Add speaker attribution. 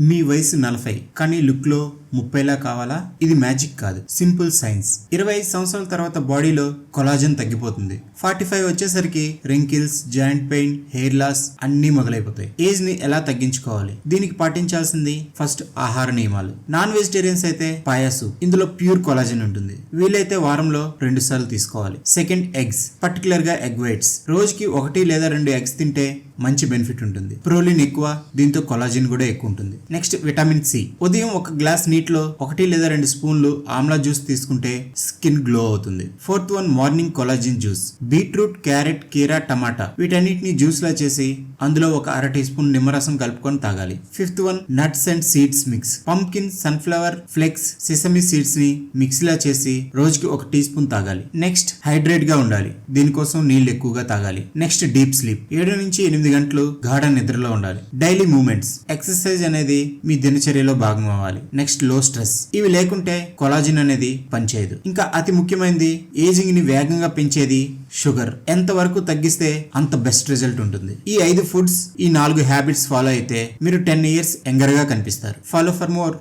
Speaker 1: మీ వయసు నలభై కానీ లుక్లో ముప్పైలా కావాలా? ఇది మ్యాజిక్ కాదు. Simple science. ఇరవై ఐదు సంవత్సరాల తర్వాత బాడీలో కొలాజన్ తగ్గిపోతుంది. ఫార్టీ ఫైవ్ వచ్చేసరికి wrinkles joint pain hair loss అన్ని మొదలైపోతాయి. ఏజ్ని ఎలా తగ్గించుకోవాలి? దీనికి పాటించాల్సింది ఫస్ట్ ఆహార నియమాలు. నాన్ వెజిటేరియన్స్ అయితే పాయాసు. ఇందులో ప్యూర్ కొలాజన్ ఉంటుంది. వీలైతే వారంలో రెండు సార్లు తీసుకోవాలి. సెకండ్ ఎగ్స్ పర్టికులర్గా ఎగ్ వైట్స్ రోజుకి ఒకటి లేదా రెండు ఎగ్స్ తింటే మంచి బెనిఫిట్ ఉంటుంది. ప్రోలిన్ ఎక్కువ దీంతో కొలాజిన్ కూడా ఎక్కువ ఉంటుంది. నెక్స్ట్ విటమిన్ సి ఉదయం ఒక గ్లాస్ నీటిలో ఒకటి లేదా రెండు స్పూన్లు ఆమ్లా జ్యూస్ తీసుకుంటే స్కిన్ గ్లో అవుతుంది. Fourth one morning collagen juice beetroot carrot కీరా టమాటా. వీటన్నిటిని జ్యూస్ లా చేసి అందులో ఒక అర టీ స్పూన్ నిమ్మరసం కలుపుకొని తాగాలి. Fifth one nuts and seeds mix pumpkin sunflower flax sesame సీడ్స్ని మిక్సీలా చేసి రోజుకి ఒక టీ స్పూన్ తాగాలి. నెక్స్ట్ హైడ్రేట్గా ఉండాలి. దీనికోసం నీళ్ళు ఎక్కువగా తాగాలి. నెక్స్ట్ డీప్ స్లీప్ ఏడు నుంచి ఎనిమిది గంటలు గాఢ నిద్రలో ఉండాలి. డైలీ మూమెంట్స్ ఎక్సర్సైజ్ అనేది అనేది మీ దినచర్యలో భాగం అవ్వాలి. నెక్స్ట్లో స్ట్రెస్ ఇవి లేకుంటే కొలాజిన్ అనేది పనిచేయదు. ఇంకా అతి ముఖ్యమైనది ఏజింగ్ని వేగంగా పెంచేది షుగర్. ఎంత వరకు తగ్గిస్తే అంత బెస్ట్ రిజల్ట్ ఉంటుంది. ఈ ఐదు ఫుడ్స్ ఈ నాలుగు హ్యాబిట్స్ ఫాలో అయితే మీరు టెన్ ఇయర్స్ యంగర్గా కనిపిస్తారు. Follow for more